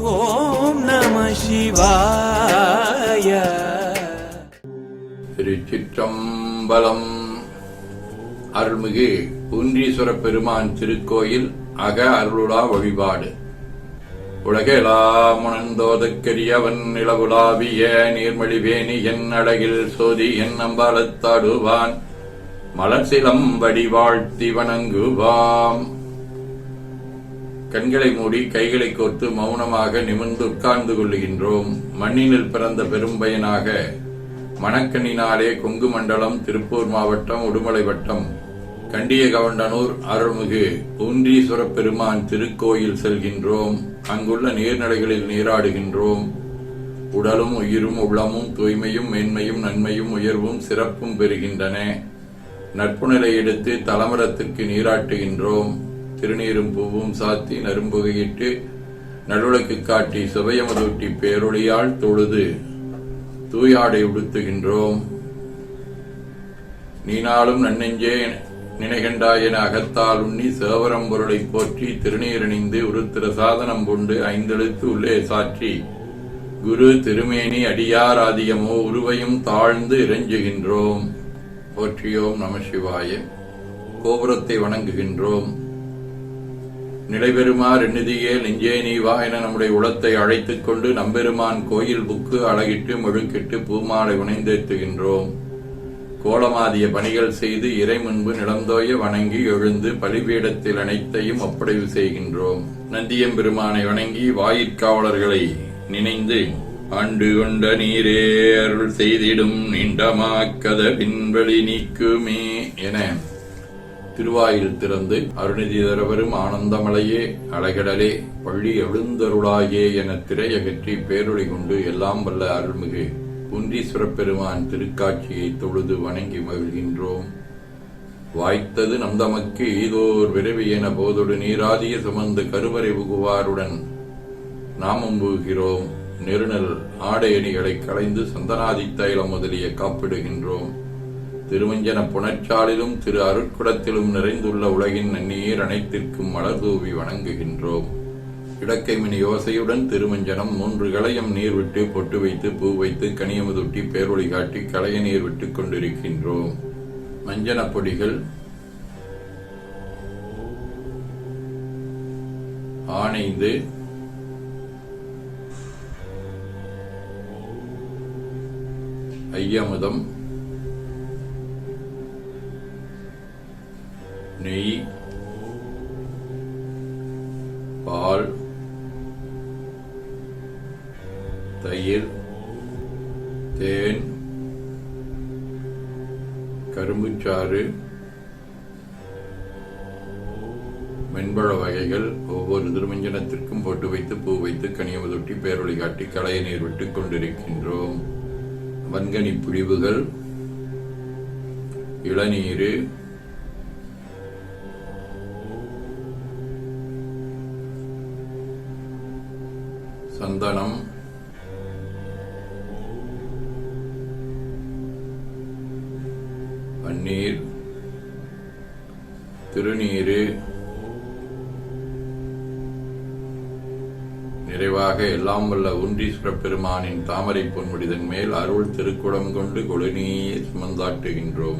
ஓம் நம சிவாய. திருச்சிற்றம்பலம். அருள்மிகு குன்றீஸ்வர பெருமான் திருக்கோயில் அக அருளுடா வழிபாடு. உலகெலாம் உணர்ந்தோதற்கரியவன் நிலவுலாவிய நீர்மொழிவேணி என் அழகில் சோதி என் அம்பலத்தாடுவான். மலர்சிலம்படி வாழ்த்தி வணங்குவாம். கண்களை மூடி கைகளை கோர்த்து மௌனமாக நிமிர்ந்து உட்கார்ந்து கொள்ளுகின்றோம். மண்ணினில் பிறந்த பெரும்பயனாக மணக்கண்ணினாலே கொங்கு மண்டலம் திருப்பூர் மாவட்டம் உடுமலை வட்டம் கண்டிய கவண்டனூர் அருள்மிகு ஊன்றீஸ்வரப் பெருமான் திருக்கோயில் செல்கின்றோம். அங்குள்ள நீர்நிலைகளில் நீராடுகின்றோம். உடலும் உயிரும் உள்ளமும் தூய்மையும் மேன்மையும் நன்மையும் உயர்வும் சிறப்பும் பெறுகின்றன. நட்புணரை எடுத்து தலமரத்திற்கு நீராட்டுகின்றோம். திருநீரும் பூவும் சாத்தி நரும்புகையிட்டு நடுவிளக்கு காட்டி சுவையமதூட்டி பேரொழியால் தொழுது தூயாடை உடுத்துகின்றோம். நீனாலும் நன்னெஞ்சே நினைகண்டாய் என அகத்தால் உண்ணி சேவரம்பொருளை போற்றி திருநீரணிந்து உருத்திர சாதனம் கொண்டு ஐந்தெழுத்து உள்ளே சாற்றி குரு திருமேனி அடியார் ஆதியமோ உருவையும் தாழ்ந்து இறைஞ்சுகின்றோம். போற்றியோம் நம சிவாய. கோபுரத்தை வணங்குகின்றோம். நிலைபெறுமாறு நிதியே நெஞ்சே நீ வா என நம்முடைய உளத்தை அழைத்துக் கொண்டு நம்பெருமான் கோயில் புக்கு அழகிட்டு முழுக்கிட்டு பூமாலை உணைந்தேத்துகின்றோம் கோலமாதிய பணிகள் செய்து இறை முன்பு நிலந்தோய வணங்கி எழுந்து பலிபீடத்தில் அனைத்தையும் ஒப்படைவு செய்கின்றோம். நந்தியம் பெருமானை வணங்கி வாயிற்காவலர்களை நினைந்து ஆண்டு கொண்ட நீரே அருள் செய்திடும் நீண்டமாக்கத பின்வழி நீக்குமே என திருவாயில் திறந்து அருணிதி தரவரும் ஆனந்தமலையே அழகடலே பள்ளி எழுந்தருளாயே என திரையகற்றி பேரொழி கொண்டு எல்லாம் வல்ல அருள்மிகு குன்றீஸ்வரப் பெருமான் திருக்காட்சியை தொழுது வணங்கி மகிழ்கின்றோம். வாய்த்தது நம் தமக்கு ஈதோர் விரைவி என போதொடு நீராதிய சுமந்து கருவறை புகுவாருடன் நாமம் புகுகிறோம் நெருநல் ஆடையணிகளை களைந்து சந்தனாதி தைலம் முதலிய காப்பிடுகின்றோம். திருமஞ்சன புணச்சாலிலும் திரு அருட்குடத்திலும் நிறைந்துள்ள உலகின் நன்னீர் அனைத்திற்கும் மலர் தூவி வணங்குகின்றோம். இடக்கைமினி யோசையுடன் திருமஞ்சனம் மூன்று களையம் நீர் விட்டு பொட்டு வைத்து பூ வைத்து கனியமுதுட்டி பேரொளி காட்டி களைய நீர் விட்டுக் கொண்டிருக்கின்றோம். மஞ்சனப் பொடிகள் ஆணைந்து ஐயமுதம் நெய் பால் தயிர் தேன் கரும்புச்சாறு மென்பழ வகைகள் ஒவ்வொரு திருமஞ்சனத்திற்கும் போட்டு வைத்து பூ வைத்து கனியமுதொட்டி பேரொழி காட்டி களைய நீர் விட்டுக் கொண்டிருக்கின்றோம். வன்கனி பிழிவுகள் இளநீரு சந்தனம். பன்னீர். திருநீரு. நிறைவாக எல்லாம் வல்ல ஒன்றீஸ்வர பெருமானின் தாமரை பொன்முடிதன் மேல் அருள் திருக்குடம் கொண்டு கொழுநீயை சுமந்தாட்டுகின்றோம்.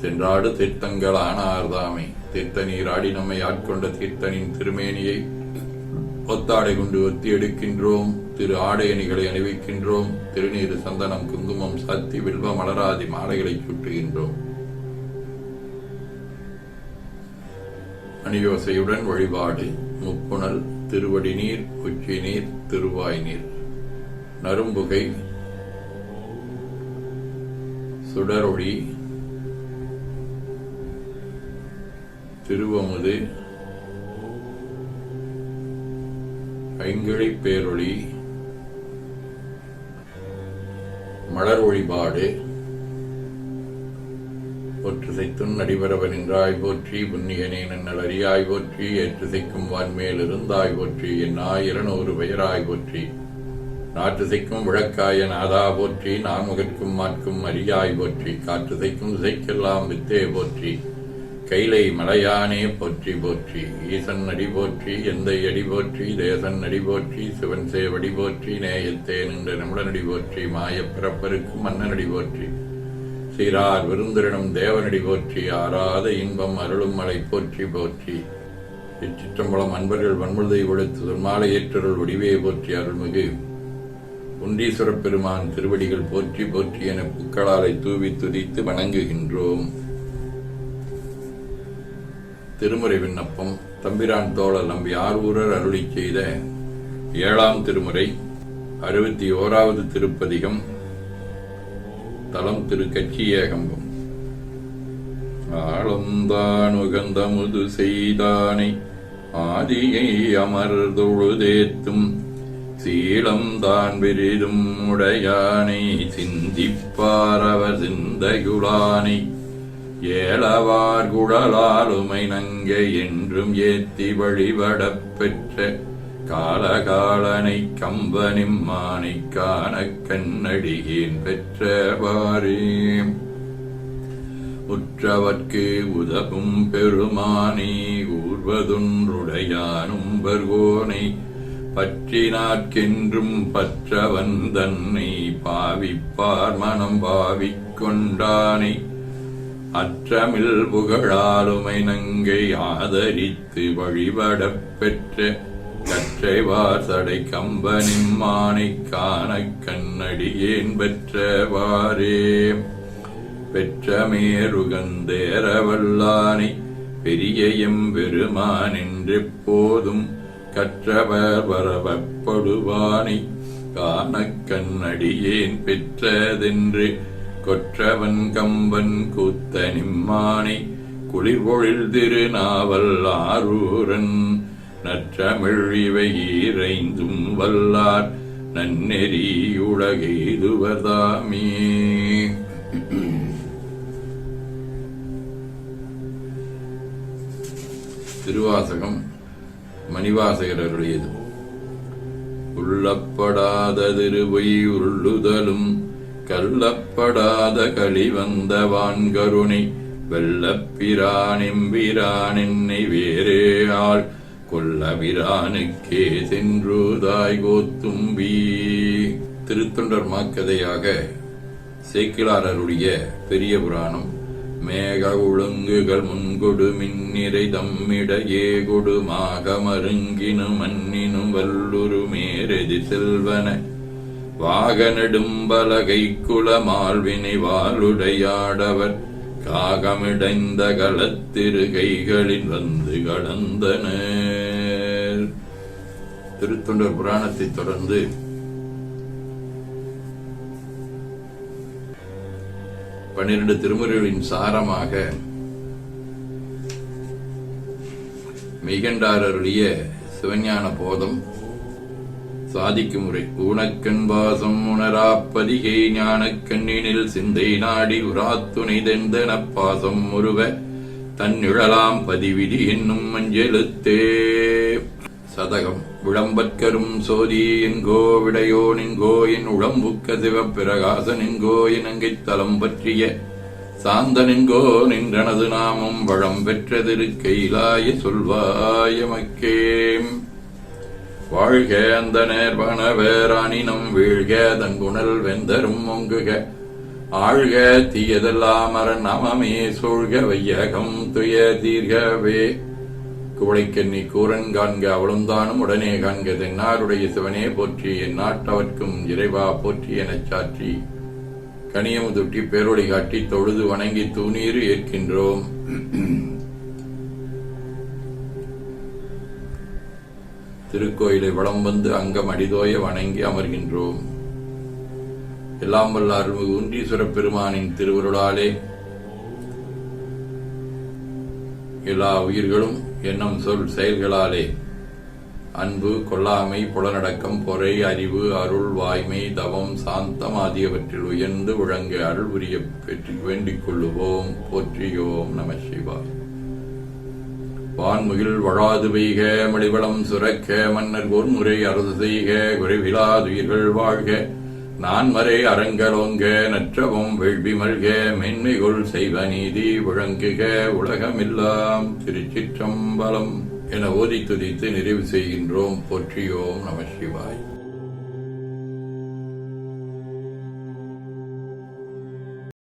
சென்றாடு தீர்த்தங்கள் ஆனார்தாமை. தீர்த்த நீராடி நம்மை ஆட்கொண்ட தீர்த்தனின் திருமேனியை ஒத்தாடை கொண்டு ஒத்தி எடுக்கின்றோம். திரு ஆடையணிகளை அணிவிக்கின்றோம். திருநீரு சந்தனம் குங்குமம் சத்தி வில்வ மலராதி மாலைகளை சுட்டுகின்றோம். அணியோசையுடன் வழிபாடு. முப்புணல் திருவடி நீர் உச்சி நீர் திருவாய் நீர். நரும்புகை சுடரொளி திருவமுது ஐங்கிழி பேரொளி மலர் வழிபாடு ஒற்றுசைத்துன் நடிபரவ நின்றாய் போற்றி புன்னியனே நன்னல் அறியாய் போற்றி ஏற்றுசைக்கும் வான்மேல் இருந்தாய் போற்றி என் இருநூறு பெயராய் போற்றி. நாற்றுசைக்கும் விளக்காய நாதா போற்றி நான்முகற்கும் மாற்கும் அரியாய் போற்றி காற்றுசைக்கும் இசைக்கெல்லாம் வித்தே போற்றி. கைலை மலையானே போற்றி போற்றி. ஈசன் அடி போற்றி எந்தை அடி போற்றி தேசன் அடி போற்றி சிவன் சேவடி போற்றி நேயத்தே நின்ற நிமிடனடி போற்றி மாயப் பிறப்பருக்கு மன்னனடி போற்றி. சீரார் விருந்திரனும் தேவனடி போற்றி ஆறாத இன்பம் அருளும் மலை போற்றி போற்றி. இச்சிற்றம்பலம் அன்பர்கள் வன்முழுதை ஒழித்து தொன்மாலை ஏற்றருள் வடிவே போற்றி அருள்மிகு. உண்டீஸ்வரப் பெருமான் திருவடிகள் போற்றி போற்றி என புக்களாலை தூவி துதித்து வணங்குகின்றோம். திருமுறை விண்ணப்பம். தம்பிரான் தோழர் நம்பி ஆரூரர் அருளி செய்த ஏழாம் திருமுறை அறுபத்தி ஓராவது திருப்பதிகம் தலம் திரு ஏகம்பம். ஆளந்தான் உகந்த முது செய்தானை ஆதியை அமர்தொழுதேத்தும் சீலம் தான் பெரிதும் உடையானை சிந்திப்பாரவர் சிந்தையுளானை. ஏலவார் குழலாலுமை நங்கை என்றும் ஏத்தி வழிபடப் பெற்ற காலகாலனை கம்பனிம் மாணிக்கான கண்ணடியேன் பெற்றவாரே உற்றவர்க்கு உதவும் பெருமானே ஊர்வதொன்றுடையானும் வர்கோனை பற்றினாற்கென்றும் பற்றவன் தன்னை பாவிப்பார் மனம் பாவிக்கொண்டானை அற்றமில் புகழாலுமை நங்கை ஆதரித்து வழிபடப் பெற்ற கற்றைவார் சடை கம்பனிம்மானை காண கண்ணடியேன் பெற்றவாரே பெற்ற மேருகந்தேரவல்லானை பெரிய எம்பெருமான் போதும் கற்றவர் வரவப்படுவானை காண கண்ணடியேன் பெற்றதென்று கொற்றவன் கம்பன் கூத்த நிம்மானை குளிர்பொழில் திருநாவல் ஆரூரன். நற்றமிழ் இவை ஈரைந்தும் வல்லார் நன்னெறி உலகெய்துவதாமே திருவாசகம் மணிவாசகருடையது உள்ளப்படாத திருவை உருளுதலும் கல்லப்படாத களிவந்த வான்கருணை வெள்ளப்பிரான் எம்பிரான் என்னை வேறே ஆள் கொல்லபிரானுக்கே சென்றுதாய் கோத்தும்பி. திருத்தொண்டர் மாக்கதையாக சேக்கிலாரருடைய பெரிய புராணம் மேக ஒழுங்குகள் முன்கொடு மின்னிறை தம்மிடையே கொடுமாக மருங்கினும் மன்னினும் வல்லுரு மேரெதி செல்வன. வாகனெடும்பலகை குலமால்வினை வாளுடையாடவர் காகமிடைந்த களத்திரு கைகளில் வந்து கடந்தனர் திருத்தொண்டர் புராணத்தைத் தொடர்ந்து பன்னிரண்டு திருமுறைகளின் சாரமாக மெய்கண்டாரருடைய சிவஞான போதம் சாதிக்கும் முறை ஊனக்கண் பாசம் உணராப்பதிகை ஞானக்கண்ணினில் சிந்தை நாடி உராத்துணை தெந்தன பாசம் முருவ தன்னிழலாம் பதிவிதி என்னும் மஞ்செழுத்தே. சதகம் விளம்பற்கரும் சோதி என்கோ விடையோ நின்கோ என் உளம்புக்க சிவப்பிரகாசன் என்கோ இனங்கைத் தலம் பற்றிய சாந்தனென்கோ நின்றனது நாமம் வளம் கைலாய சொல்வாயமக்கேம். வாழ்க அந்த நேர்வனவேரானினம் வீழ்க தங்குணல் வெந்தரும் ஒங்குக ஆழ்க தீயதெல்லாம் அரண் நமமே சூழ்க வையகம் துய தீர்கவே. குவளைக்கண்ணி கூரன் காண்க அவளுந்தானும் உடனே காண்க தென்னாருடைய சிவனே போற்றி என் நாட்டவர்க்கும் இறைவா போற்றி எனச் சாற்றி. கனியமுதுட்டி பேரொழி காட்டி தொழுது வணங்கி தூணீர் ஏற்கின்றோம். திருக்கோயிலை வளம் வந்து அங்கம் அடிதோய வணங்கி அமர்கின்றோம். எல்லாம் வல்ல அருள்மிகு உண்டீஸ்வர பெருமானின் திருவருளாலே எல்லா உயிர்களும் எண்ணம் சொல் செயல்களாலே. அன்பு கொல்லாமை புலனடக்கம் பொறை அறிவு அருள் வாய்மை தவம் சாந்தம் ஆகியவற்றில் உயர்ந்து விளங்க அருள் புரிய பெற்று வேண்டிக் கொள்ளுவோம். போற்றியோம் நம சிவாய். வான்முகில் வழாது பெய்க மடிவளம் சுரக்க மன்னர் பொன்முறை அரசு செய்க குறைவிலாதுயிர்கள் வாழ்க. நான்மறை அரங்கலோங்க நற்றவும் வெள்வி மல்க மென்மைகொள் செய்வ நீதி விளங்குக உலகமெல்லாம் திருச்சிற்றம்பலம். என ஓதி துதித்து நிறைவு செய்கின்றோம். போற்றியோம் நம சிவாய்.